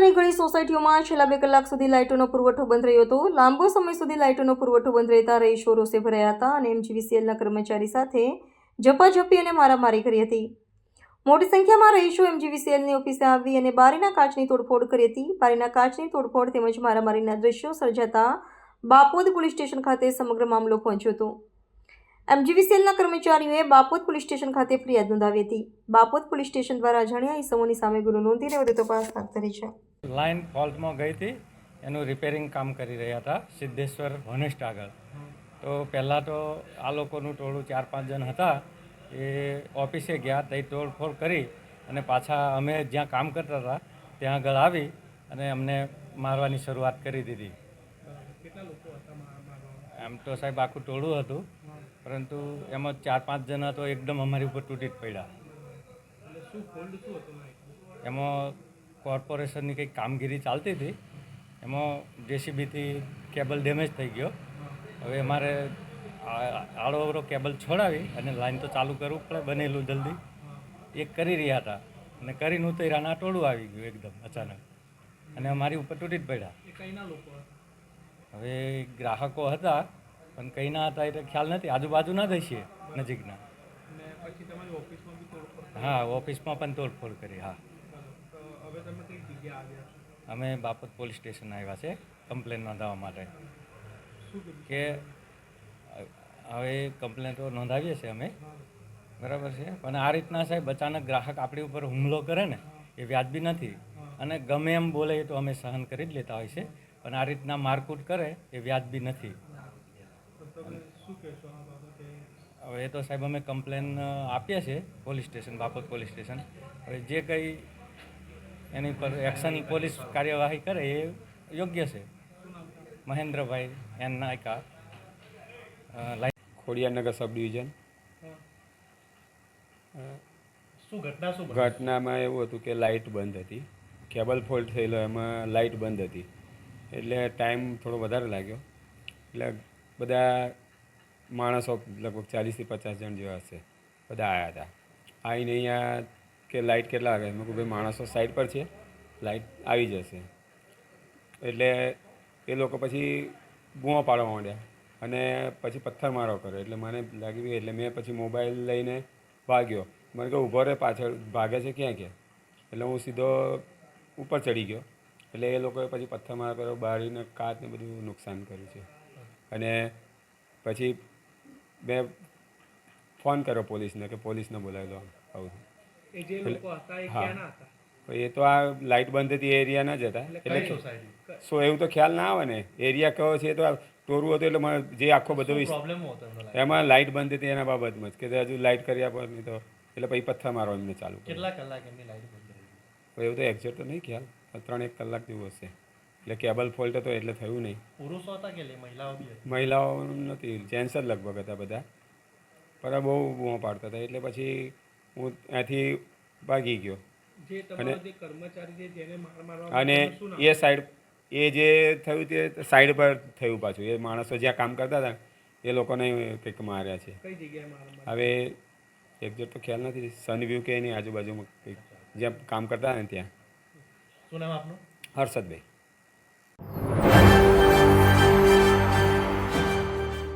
વિસ્તારની ઘણી સોસાયટીઓમાં છેલ્લા બે કલાક સુધી લાઇટોનો પુરવઠો બંધ રહ્યો હતો. લાંબો સમય સુધી લાઇટોનો પુરવઠો બંધ રહેતા રહીશો રોષે ભરાયા હતા અને એમજીવીસીએલના કર્મચારી સાથે ઝપાઝપી અને મારામારી કરી હતી. મોટી સંખ્યામાં રહીશો એમજીવીસીએલની ઓફિસે આવી અને બારીના કાચની તોડફોડ કરી હતી. બારીના કાચની તોડફોડ તેમજ મારામારીના દ્રશ્યો સર્જાતા બાપોદ પોલીસ સ્ટેશન ખાતે સમગ્ર મામલો પહોંચ્યો હતો. એમજીવીસીએલના કર્મચારીઓએ બાપોદ પોલીસ સ્ટેશન ખાતે ફરિયાદ નોંધાવી હતી. બાપોદ પોલીસ સ્ટેશન દ્વારા અજાણ્યા ઇસમોની સામે ગુનો નોંધીને વધુ તપાસ હાથ ધરી છે. લાઇન ફોલ્ટમાં ગઈ હતી. એનું રિપેરિંગ કામ કરી રહ્યા હતા. સિદ્ધેશ્વર હોનેસ્ટ આગળ. તો પહેલાં તો આ લોકોનું ટોળું ચાર પાંચ જણ હતા. એ ઓફિસે ગયા ત્યાં તોડફોડ કરી અને પાછા અમે જ્યાં કામ કરતા હતા, ત્યાં આગળ આવી અને અમને મારવાની શરૂઆત કરી દીધી. એમ તો સાહેબ, આખું ટોળું હતું. પરંતુ એમાં ચાર પાંચ જણા તો એકદમ અમારી ઉપર તૂટી જ પડ્યા. એમાં કોર્પોરેશનની કંઈક કામગીરી ચાલતી હતી. એમાં જેસીબીથી કેબલ ડેમેજ થઈ ગયો. હવે અમારે આડો અવળો કેબલ છોડાવી અને લાઈન તો ચાલુ કરવું પડે બનેલું જલ્દી. એ કરી રહ્યા હતા. અને કરીને ઉતર્યાના ટોળું આવી ગયું એકદમ અચાનક. અને અમારી ઉપર તૂટી જ પડ્યા. હવે ગ્રાહકો હતા. પણ કઈ ના હતા એટલે ખ્યાલ નથી. આજુબાજુના જ હશે નજીકના. હા ઓફિસમાં પણ તોડફોડ કરી હા. અમે બાપત પોલીસ સ્ટેશન આવ્યા છે કમ્પ્લેન નોંધાવવા માટે. કે હવે કમ્પ્લેન તો નોંધાવીએ છીએ અમે. બરાબર છે? પણ આ રીતના સાહેબ અચાનક ગ્રાહક આપણી ઉપર હુમલો કરે ને એ વ્યાજબી નથી. અને ગમે એમ બોલે તો અમે સહન કરી જ લેતા હોય છે. પણ આ રીતના મારકૂટ કરે એ વ્યાજબી નથી. હવે એ તો સાહેબ અમે કમ્પ્લેન આપીએ છીએ પોલીસ સ્ટેશન બાપત પોલીસ સ્ટેશન. હવે જે કંઈ એની પર એક્શન પોલીસ કાર્યવાહી કરે એ યોગ્ય છે. મહેન્દ્રભાઈ એન નાયકા ખોડિયારનગર સબ ડિવિઝન. શું ઘટના શું ઘટનામાં એવું હતું કે લાઇટ બંધ હતી. કેબલ ફોલ્ટ થયેલો એમાં લાઇટ બંધ હતી. એટલે ટાઈમ થોડો વધારે લાગ્યો. એટલે બધા માણસો લગભગ ચાલીસથી પચાસ જણ જેવા હશે. બધા આવ્યા હતા. આવીને અહીંયા કે લાઇટ કેટલા વાગે? મેં કહું ભાઈ, માણસો સાઈડ પર છે. લાઇટ આવી જશે. એટલે એ લોકો પછી બૂમો પાડવા માંડ્યા અને પછી પથ્થરમારો કર્યો. એટલે મને લાગી ગયું, એટલે મેં પછી મોબાઈલ લઈને ભાગ્યો. મને કહે ઊભો રહે પાછળ, ભાગે છે ક્યાં ક્યાં? એટલે હું સીધો ઉપર ચડી ગયો. એટલે એ લોકોએ પછી પથ્થરમારો કર્યો, બારીને કાચને બધું નુકસાન કર્યું છે. અને પછી મેં ફોન કર્યો પોલીસને કે પોલીસને બોલાવી લો. આવું. હા. એ તો આ લાઇટ બંધ હતી એ એરિયાના જ હતા. એટલે સો એવું તો ખ્યાલ ના આવે ને. એરિયા કયો છે એ તો ટોરું હતું એટલે જે આખો બધો? એમાં લાઇટ બંધ હતી એના બાબતમાં જ કે હજુ લાઇટ કર્યા પર નહીં તો. એટલે પછી પથ્થર મારો એમને ચાલુ કેટલા કલાક એમની લાઇટ બંધ એવું તો એક્ઝેક્ટ તો નહીં ખ્યાલ. ત્રણ એક કલાક જેવું હશે. એટલે કેબલ ફોલ્ટ હતો એટલે થયું નહીં. પુરુષો હતા કે મહિલાઓ મહિલાઓ નથી. જેન્ટ્સ જ લગભગ હતા બધા. પણ બહુ બૂમો પાડતા હતા. એટલે પછી હું ત્યાંથી ભાગી ગયો. મારવા અને એ સાઈડ એ જે થયું તે સાઈડ પર થયું પાછું. એ માણસો જ્યાં કામ કરતા હતા એ લોકોને કંઈક માર્યા છે. હવે એક્ઝેક્ટ તો ખ્યાલ નથી. સનવ્યૂ કે એની આજુબાજુમાં કંઈક જ્યાં કામ કરતા હતા ને ત્યાં. શું નામ આપનું? હર્ષદભાઈ. you